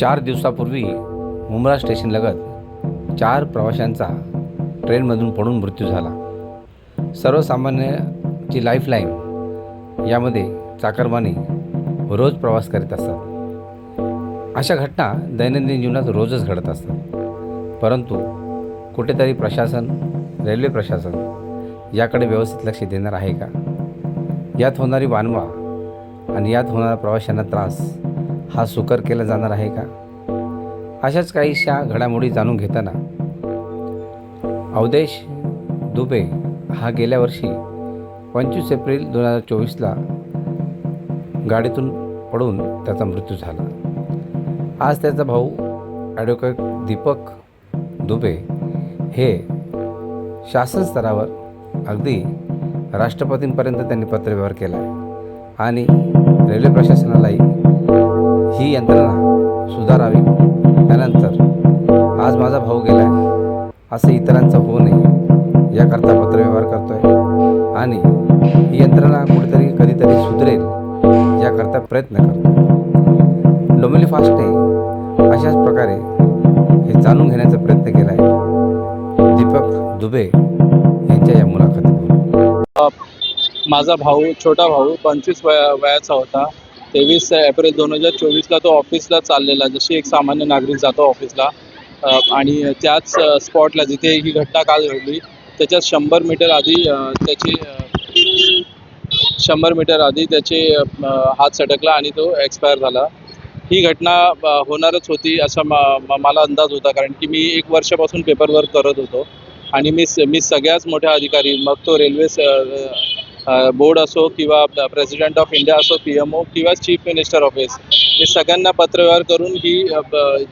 चार दिवसापूर्वी मुंब्रा स्टेशनलगत चार प्रवाशांचा ट्रेनमधून पडून मृत्यू झाला. सर्वसामान्याची लाईफलाईन यामध्ये चाकरमानी रोज प्रवास करीत असतात. अशा घटना दैनंदिन जीवनात रोजच घडत असतात. परंतु कुठेतरी प्रशासन रेल्वे प्रशासन याकडे व्यवस्थित लक्ष देणार आहे का? यात होणारी वानवा आणि यात होणारा प्रवाशांना त्रास हा सुकर केला जाणार आहे का? अशाच काहीशा घडामोडी जाणून घेताना अवदेश दुबे हा गेल्या वर्षी पंचवीस एप्रिल दोन हजार चोवीसला गाडीतून पडून त्याचा मृत्यू झाला. आज त्याचा भाऊ ॲडव्होकेट दीपक दुबे हे शासन स्तरावर अगदी राष्ट्रपतींपर्यंत त्यांनी पत्रव्यवहार केला आहे आणि रेल्वे प्रशासनालाही ही यंत्रणा सुधारावी. त्यानंतर आज माझा भाऊ गेला आहे असं इतरांचं होऊ नये. याकरता पत्रव्यवहार करतो आहे आणि ही यंत्रणा कुठेतरी कधीतरी सुधरेल याकरता प्रयत्न करतो डोमिली फास्टने अशाच प्रकारे हे जाणून घेण्याचा प्रयत्न केला आहे दीपक दुबे यांच्या या मुलाखतीत माझा भाऊ छोटा भाऊ पंचवीस वया वयाचा होता. तेवीस एप्रिल दोन हजार चोवीसला तो ऑफिसला चाललेला जशी एक सामान्य नागरिक जातो ऑफिसला आणि त्याच स्पॉटला जिथे ही घटना काल घडली त्याच्यात शंभर मीटर आधी त्याची शंभर मीटर आधी त्याचे हात सटकला आणि तो एक्सपायर झाला. ही घटना होणारच होती असा मला अंदाज होता कारण की मी एक वर्षापासून पेपर वर्क करत होतो आणि मी मी सगळ्याच मोठ्या अधिकारी मग तो रेल्वे बोर्ड असो किंवा प्रेसिडेंट ऑफ इंडिया असो पी एम ओ किंवा चीफ मिनिस्टर ऑफिस हे सगळ्यांना पत्रव्यवहार करून ही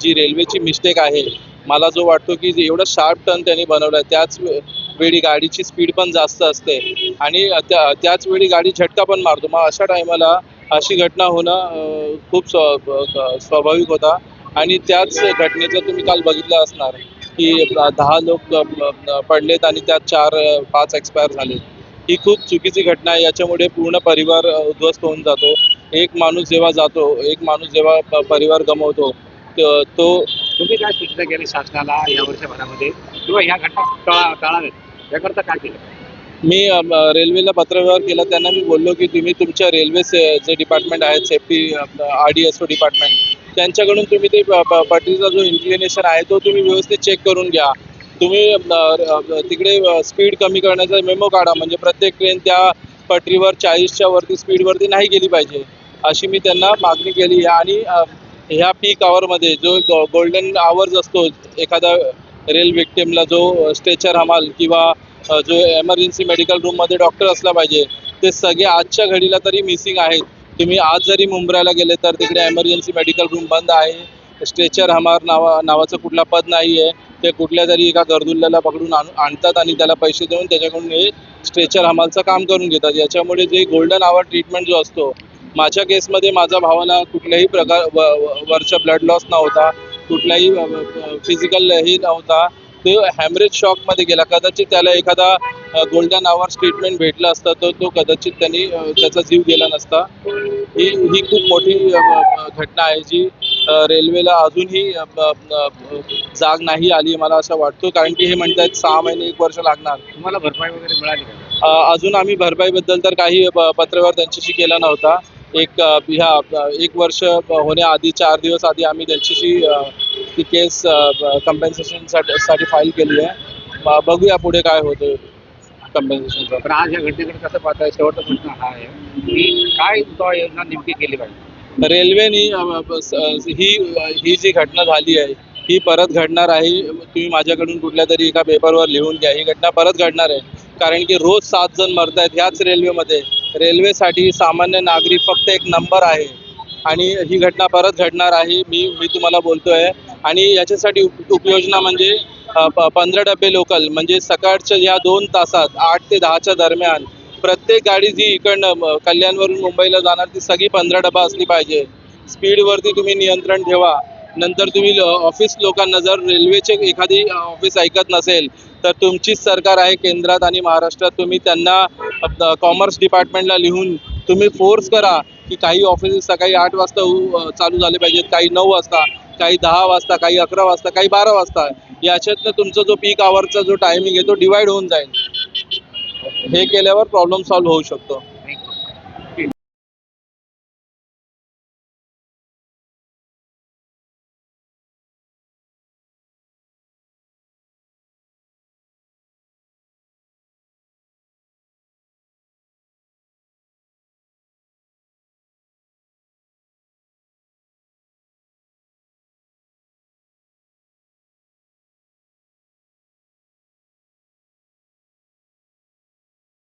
जी रेल्वेची मिस्टेक आहे मला जो वाटतो की एवढं शार्प टर्न त्यांनी बनवलं आहे त्याच वेळी गाडीची स्पीड पण जास्त असते आणि त्या त्याच वेळी गाडी झटका पण मारतो. मग अशा टायमाला अशी घटना होणं खूप स्वाभाविक होता आणि त्याच घटनेचं तुम्ही काल बघितलं असणार की दहा लोक पडलेत आणि त्यात चार पाच एक्सपायर झालेत. ही खूप चुकीची घटना आहे. याच्यामुळे पूर्ण परिवार उद्ध्वस्त होऊन जातो. एक माणूस जेव्हा जातो एक माणूस जेव्हा परिवार गमवतो त- तुम्ही काय सूचना केली शासनाला या वर्षभरामध्ये? किंवा ह्या घटना टाळा टाळाव्यात याकरता काय केलं? मी रेल्वेला पत्रव्यवहार केला. त्यांना मी बोललो की तुम्ही तुमच्या रेल्वे से- जे डिपार्टमेंट आहेत safety R D S O department त्यांच्याकडून तुम्ही ते पटरीचा जो इन्क्लिनेशन आहे तो तुम्ही व्यवस्थित चेक करून घ्या. तुम्ही तिकडे स्पीड कमी करण्याचा मेमो काढा. म्हणजे प्रत्येक ट्रेन त्या पटरीवर चाळीसच्या वरती स्पीडवरती नाही गेली पाहिजे. अशी मी त्यांना मागणी केली. आणि ह्या पीक आवरमध्ये जो गोल्डन आवर्स असतो एखादा रेल विक्टिमला जो स्ट्रेचर हमाल किंवा जो एमर्जन्सी मेडिकल रूममध्ये डॉक्टर असला पाहिजे ते सगळे आजच्या घडीला तरी मिसिंग आहेत. तुम्ही आज जरी मुंबईला गेले तर तिकडे एमर्जन्सी मेडिकल रूम बंद आहे. स्ट्रेचर हमार नावा नावाचं कुठला पद नाही आहे ते कुठल्या तरी एका गरदुल्ल्याला पकडून आणून आणतात आणि त्याला पैसे देऊन त्याच्याकडून हे स्ट्रेचर हमालचं काम करून घेतात. याच्यामुळे जे गोल्डन आवर ट्रीटमेंट जो असतो माझ्या केसमध्ये माझ्या भावाला कुठल्याही प्रकार व वरचा ब्लड लॉस नव्हता कुठलाही फिजिकल हे नव्हता. तो हॅमरेज शॉकमध्ये गेला. कदाचित त्याला एखादा गोल्डन आवर्स ट्रीटमेंट भेटला असतं तर तो कदाचित त्यांनी त्याचा जीव गेला नसता. ही ही खूप मोठी घटना आहे जी रेल्वेला अजूनही जाग नाही आली मला असं वाटतं. कारण की हे म्हणतात सहा महिने एक वर्ष लागणार. तुम्हाला भरपाई वगैरे मिळाली अजून आम्ही भरपाईबद्दल तर काही पत्रव्यवहार त्यांच्याशी केला नव्हता. एक ह्या एक वर्ष होण्याआधी चार दिवस आधी आम्ही त्यांच्याशी ती केस कम्पेन्सेशनसाठी फाईल केली आहे. बघूया पुढे काय होतं कम्पेन्सेशनचं पण आज या घटनेकडे कसं पाहताय? शेवटचा प्रश्न हा आहे. की काय योजना नेमकी केली पाहिजे? रेल्वेनी ही ही जी घटना झाली आहे ही परत घडणार आहे. तुम्ही माझ्याकडून कुठल्या तरी एका पेपरवर लिहून घ्या. ही घटना परत घडणार आहे. कारण की रोज सात जण मरत आहेत ह्याच रेल्वेमध्ये. रेल्वेसाठी सामान्य नागरिक फक्त एक नंबर आहे. आणि ही घटना परत घडणार आहे मी मी तुम्हाला बोलतोय. आणि याच्यासाठी उप उपयोजना म्हणजे पंधरा डबे लोकल म्हणजे सकाळच्या या दोन तासात आठ ते दहाच्या दरम्यान प्रत्येक गाडी जी इकडनं कल्याणवरून मुंबईला जाणार ती सगळी पंधरा डबा असली पाहिजे. स्पीडवरती तुम्ही नियंत्रण ठेवा. नंतर तुम्ही ऑफिस लोकांना जर रेल्वेचे एखादी ऑफिस ऐकत नसेल तर तुमचीच सरकार आहे केंद्रात आणि महाराष्ट्रात. तुम्ही त्यांना कॉमर्स डिपार्टमेंटला लिहून तुम्ही फोर्स करा की काही ऑफिसेस सकाळी आठ वाजता चालू झाले पाहिजेत काही नऊ वाजता काही दहा वाजता काही अकरा वाजता काही बारा वाजता. याच्यातनं तुमचा जो पीक आवरचा जो टायमिंग आहे तो डिवाईड होऊन जाईल. हे केल्यावर प्रॉब्लेम सॉल्व्ह होऊ शकतो.